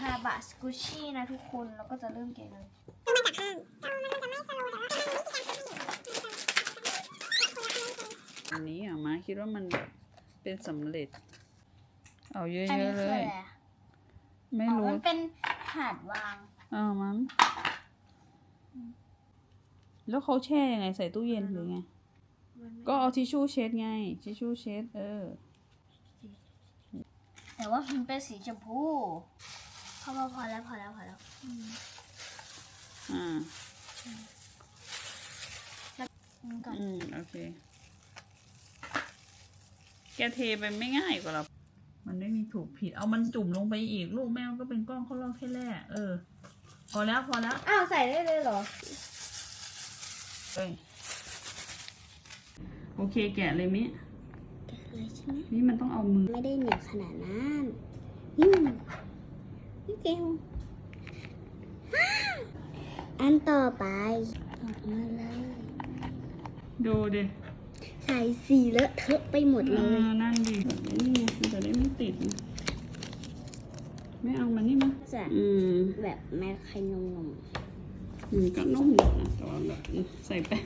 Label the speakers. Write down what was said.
Speaker 1: ฮาบะสกูชี่นะทุกคนเราก็จะเริ่มแกะเลย
Speaker 2: อันนี้อะมาคิดว่ามันแบบเป็นสำเร็จ เอาเย
Speaker 1: อันนี้
Speaker 2: อะๆ
Speaker 1: คื
Speaker 2: เล
Speaker 1: ออะ
Speaker 2: ย
Speaker 1: ไรอะ
Speaker 2: ไม่
Speaker 1: อ๋อ
Speaker 2: รู้
Speaker 1: มันเป็นถาดวาง
Speaker 2: เออมั้งแล้วเขาแช่ยังไงใส่ตู้เย็นหรือไงก็เอาทิชชู่เช็ดไง ทิชชู่เช็ดเออ
Speaker 1: แต่ว่ามันเป็นสีชมพู พอพอพอแล้วพอแล้วพอแล้ว
Speaker 2: อ่า
Speaker 1: มันก่อน
Speaker 2: อืมโอเค แกเทไปไม่ง่ายกว่าเรา มันไม่มีถูกผิด เอามันจุ่มลงไปอีก ลูกแมวก็เป็นก้อนเขาลอกแค่แร่เออ พอแล้วพอแล้ว
Speaker 1: อ้าวใส่ได้เลยเหรอ
Speaker 2: เอ้ยโอเคแกะเลยมิ
Speaker 3: เลยใช่ไหม
Speaker 2: นี่มันต้องเอามือ
Speaker 3: ไม่ได้เหนียวขนาดนั้นนี่ นี่เกลอันต่อไปออกมาเลย
Speaker 2: ดูดิ
Speaker 3: ใส่สีเลอะเทอะไปหมด
Speaker 2: เอ
Speaker 3: เลย
Speaker 2: อนั่นดิแบบนี้ไงมันจะได้ไม่ติดนะไม่เอามันนี่มั้ย
Speaker 3: จะ
Speaker 2: อืม
Speaker 3: แบบแม่ไข่นมนม
Speaker 2: มันก็นุ่มอยู่นะแต่ว่าแบบใส่แป้ง